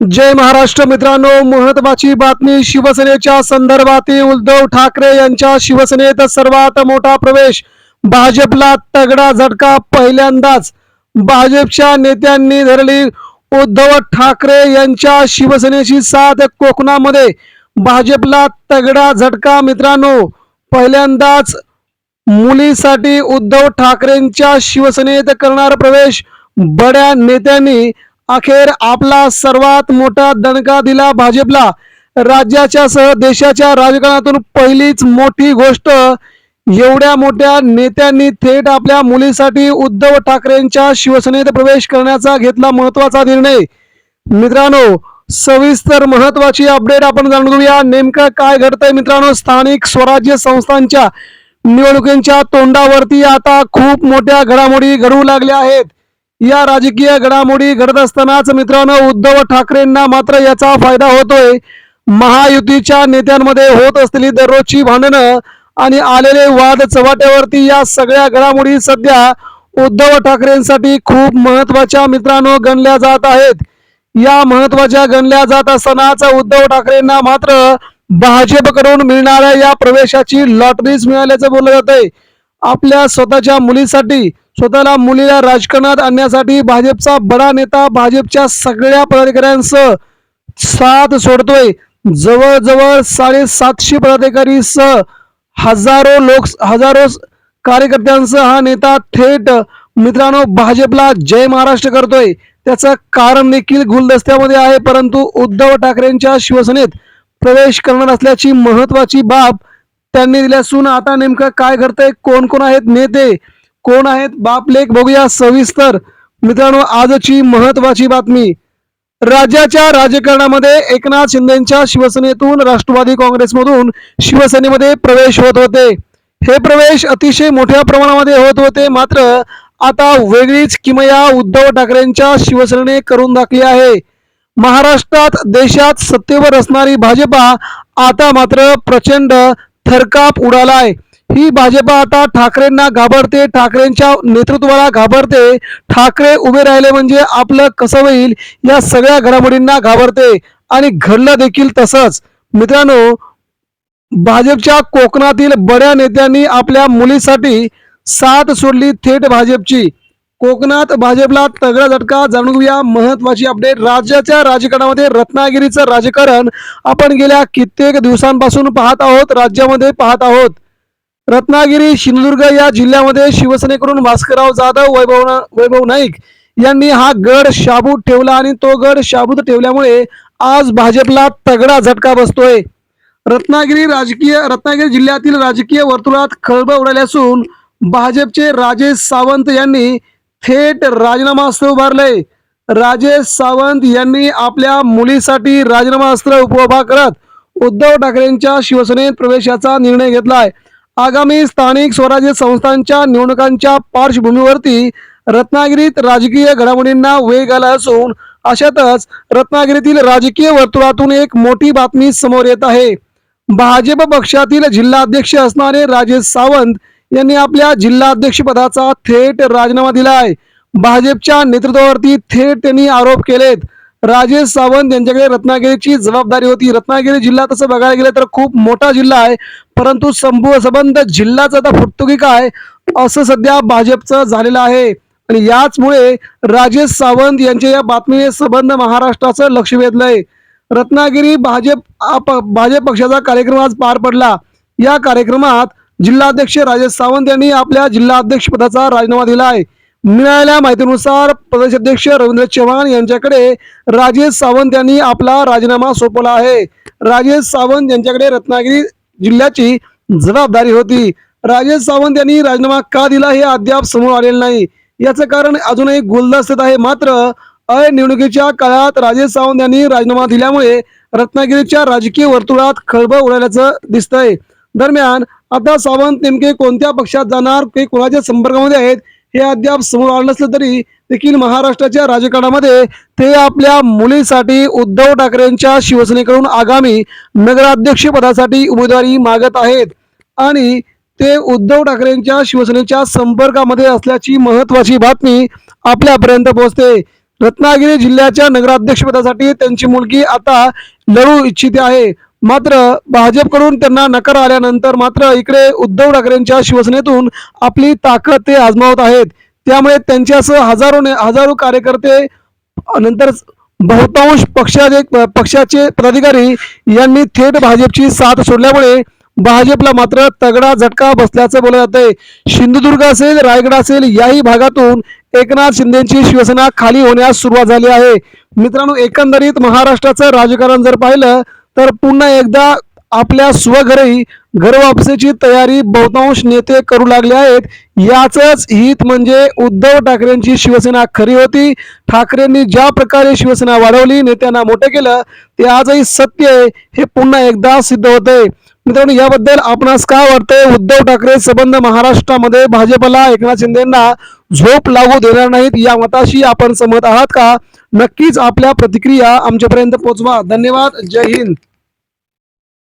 जय महाराष्ट्र मित्रांनो महत्वाची बातमी शिवसेनेच्या संदर्भातील उद्धव ठाकरे यांच्या शिवसेनेत सर्वात मोठा प्रवेश. भाजपला तगडा झटका पहिल्यांदाच भाजपच्या नेत्यांनी धरली. उद्धव ठाकरे यांच्या शिवसेनेची साथ कोकणामध्ये भाजपला तगडा झटका मित्रांनो. पहिल्यांदाच मुलीसाठी उद्धव ठाकरेंच्या शिवसेनेत करणार प्रवेश. बड्या नेत्यांनी अखेर आपला सर्वात मोठा दणका दिला भाजपला. राज्याच्या सह देशाच्या राजकारणातून पहिलीच मोठी गोष्ट एवढ्या मोठ्या नेत्यांनी थेट आपल्या मुलीसाठी उद्धव ठाकरेंच्या शिवसेनेत प्रवेश करण्याचा घेतला महत्त्वाचा निर्णय. मित्रांनो सविस्तर महत्वाची अपडेट आपण जाणून घेऊया. नेमकं काय घडतंय मित्रांनो? स्थानिक स्वराज्य संस्थांच्या निवडणुकींच्या तोंडावरती आता खूप मोठ्या घडामोडी घडू लागल्या आहेत. या राजकीय घडामोडी घडत असतानाच मित्रांनो उद्धव ठाकरेंना मात्र याचा फायदा होतोय. महायुतीच्या नेत्यांमध्ये होत असलेली दररोजची भांडणं आणि आलेले वाद चव्हाट्यावरती या सगळ्या घडामोडी सध्या उद्धव ठाकरेंसाठी खूप महत्त्वाच्या मित्रांनो गणल्या जात आहेत. या महत्त्वाच्या गणल्या जात असतानाच उद्धव ठाकरेंना मात्र भाजपकडून मिळणाऱ्या या प्रवेशाची लॉटरीच मिळाल्याचं बोललं जात आहे आपल्या स्वतःच्या मुलीसाठी स्वतःला मुलीला राजकारणात आणण्यासाठी भाजपचा बडा नेता भाजपच्या सगळ्या पदाधिकाऱ्यांसह साथ सोडतोय. जवळजवळ साडेसातशे पदाधिकारी सह हजारो लोक हजारो कार्यकर्त्यांसह हा नेता थेट मित्रांनो भाजपला जय महाराष्ट्र करतोय. त्याचं कारण देखील गुलदस्त्यामध्ये आहे परंतु उद्धव ठाकरेंच्या शिवसेनेत प्रवेश करणार असल्याची महत्वाची बाब त्यांनी दिली असून आता नेमकं काय घडतंय कोण कोण आहेत नेते कोण आहेत? बाप लेख बघूया सविस्तर. मित्रांनो आजची महत्वाची बातमी. राज्याच्या राजकारणामध्ये एकनाथ शिंदेच्या शिवसेनेतून राष्ट्रवादी काँग्रेसमधून शिवसेनेमध्ये प्रवेश होत होते. हे प्रवेश अतिशय मोठ्या प्रमाणामध्ये होत होते. मात्र आता वेगळीच किमया उद्धव ठाकरेंच्या शिवसेनेने करून दाखली आहे. महाराष्ट्रात देशात सत्तेवर असणारी भाजपा आता मात्र प्रचंड थरकाप उडालाय. ही भाजपा आता ठाकरेंना घाबरते. ठाकरेंच्या नेतृत्वाला घाबरते. ठाकरे उभे राहिले म्हणजे आपलं कसं होईल? या सगळ्या घडामोडींना घाबरते. आणि घडलं देखील तसंच. मित्रांनो भाजपच्या कोकणातील बड्या नेत्यांनी आपल्या मुलीसाठी साथ सोडली थेट भाजपची. कोकणात भाजपला तगडा झटका जाणून घेऊया महत्वाची अपडेट. राज्याच्या राजकारणामध्ये रत्नागिरीचं राजकारण आपण गेल्या कित्येक दिवसांपासून पाहत आहोत राज्यामध्ये पाहत आहोत. रत्नागिरी सिंधुदुर्ग या जिल्ह्यामध्ये शिवसेनेकडून भास्करराव जाधव वैभव वैभव नाईक यांनी हा गड शाबूत ठेवला आणि तो गड शाबूत ठेवल्यामुळे आज भाजपला तगडा झटका बसतोय. रत्नागिरी राजकीय रत्नागिरी जिल्ह्यातील राजकीय वर्तुळात खळबळ उडाली असून भाजपचे राजेश सावंत यांनी थेट राजीनामा अस्त्र उभारले राजेश सावंत यांनी आपल्या मुलीसाठी राजीनामा अस्त्र उभा करत उद्धव ठाकरेंच्या शिवसेनेत प्रवेशाचा निर्णय घेतलाय. आगामी स्थानिक स्वराज्य संस्थांच्या निवडणुकांच्या पार्श्वभूमीवरती रत्नागिरीत राजकीय घडामोडींना वेग आला असून अशातच रत्नागिरीतील राजकीय वर्तुळातून एक मोठी बातमी समोर येत आहे. भाजप पक्षातील जिल्हाध्यक्ष असणारे राजेश सावंत यांनी आपल्या जिल्हाध्यक्ष पदाचा थेट राजीनामा दिलाय. भाजपच्या नेतृत्वावरती थेट त्यांनी आरोप केलेत. राजेश सावंत यांच्याकडे रत्नागिरीची जबाबदारी होती. रत्नागिरी जिल्हा तसं बघायला गेलं तर खूप मोठा जिल्हा आहे. परंतु संभू संबंध जिल्हाच आता फुटतो की काय असं सध्या भाजपचं झालेलं आहे. आणि याचमुळे राजेश सावंत यांच्या या बातमीने संबंध महाराष्ट्राचं लक्ष वेधलंय. रत्नागिरी भाजप आप- भाजप पक्षाचा कार्यक्रम आज पार पडला. या कार्यक्रमात जिल्हाध्यक्ष राजेश सावंत यांनी आपल्या जिल्हाध्यक्ष पदाचा राजीनामा दिला आहे. मिळालेल्या माहितीनुसार प्रदेशाध्यक्ष रवींद्र चव्हाण यांच्याकडे राजेश सावंत यांनी आपला राजीनामा सोपवला आहे. राजेश सावंत यांच्याकडे रत्नागिरी जिल्ह्याची जबाबदारी होती. राजेश सावंत यांनी राजीनामा का दिला हे अद्याप समोर आलेलं नाही. याचं कारण अजूनही गुलदस्त्यात आहे. मात्र अनिवडणुकीच्या काळात राजेश सावंत यांनी राजीनामा दिल्यामुळे रत्नागिरीच्या राजकीय वर्तुळात खळबळ उडाल्याचं दिसतंय. दरम्यान आता सावंत नेमके कोणत्या पक्षात जाणार ते कोणाच्या संपर्कामध्ये आहेत हे अद्याप समोर आलं नसलं तरी देखील महाराष्ट्राच्या राजकारणामध्ये ते आपल्या मुलीसाठी उद्धव ठाकरेंच्या शिवसेनेकडून आगामी नगराध्यक्ष पदासाठी उमेदवारी मागत आहेत. आणि ते उद्धव ठाकरेंच्या शिवसेनेच्या संपर्कामध्ये असल्याची महत्वाची बातमी आपल्यापर्यंत पोहोचते. रत्नागिरी जिल्ह्याच्या नगराध्यक्षपदासाठी त्यांची मुलगी आता लढू इच्छिते आहे. मात्र भाजपकडून त्यांना नकार आल्यानंतर मात्र इकडे उद्धव ठाकरेंच्या शिवसेनेतून आपली ताकद ते आजमावत आहेत. त्यामुळे त्यांच्यासह हजारो ने- हजारो कार्यकर्ते नंतर बहुतांश पक्षाचे पक्षाचे पदाधिकारी यांनी थेट भाजपची साथ सोडल्यामुळे भाजपला मात्र तगडा झटका बसल्याचं बोललं जातंय. सिंधुदुर्ग असेल रायगड असेल याही भागातून एकनाथ शिंदेची शिवसेना खाली होण्यास सुरुवात झाली आहे. मित्रांनो एकंदरीत महाराष्ट्राचं राजकारण जर पाहिलं तर पुन्हा एकदा आपल्या स्वघरी घरवापसीची तयारी बहुतांश नेते करू लागले आहेत. याचंच हित म्हणजे उद्धव ठाकरेंची शिवसेना खरी होती. ठाकरेंनी ज्या प्रकारे शिवसेना वाढवली नेत्यांना मोठे केलं ते आजही सत्य आहे हे पुन्हा एकदा सिद्ध होतंय. मित्रांनो याबद्दल आपणास काय वाटतंय? उद्धव ठाकरे संबंध महाराष्ट्रामध्ये भाजपला एकनाथ शिंदेना झोप लागू देणार नाहीत या मताशी आपण सहमत आहात का? नक्कीच आपल्या प्रतिक्रिया आमच्यापर्यंत पोहोचवा धन्यवाद. जय हिंद.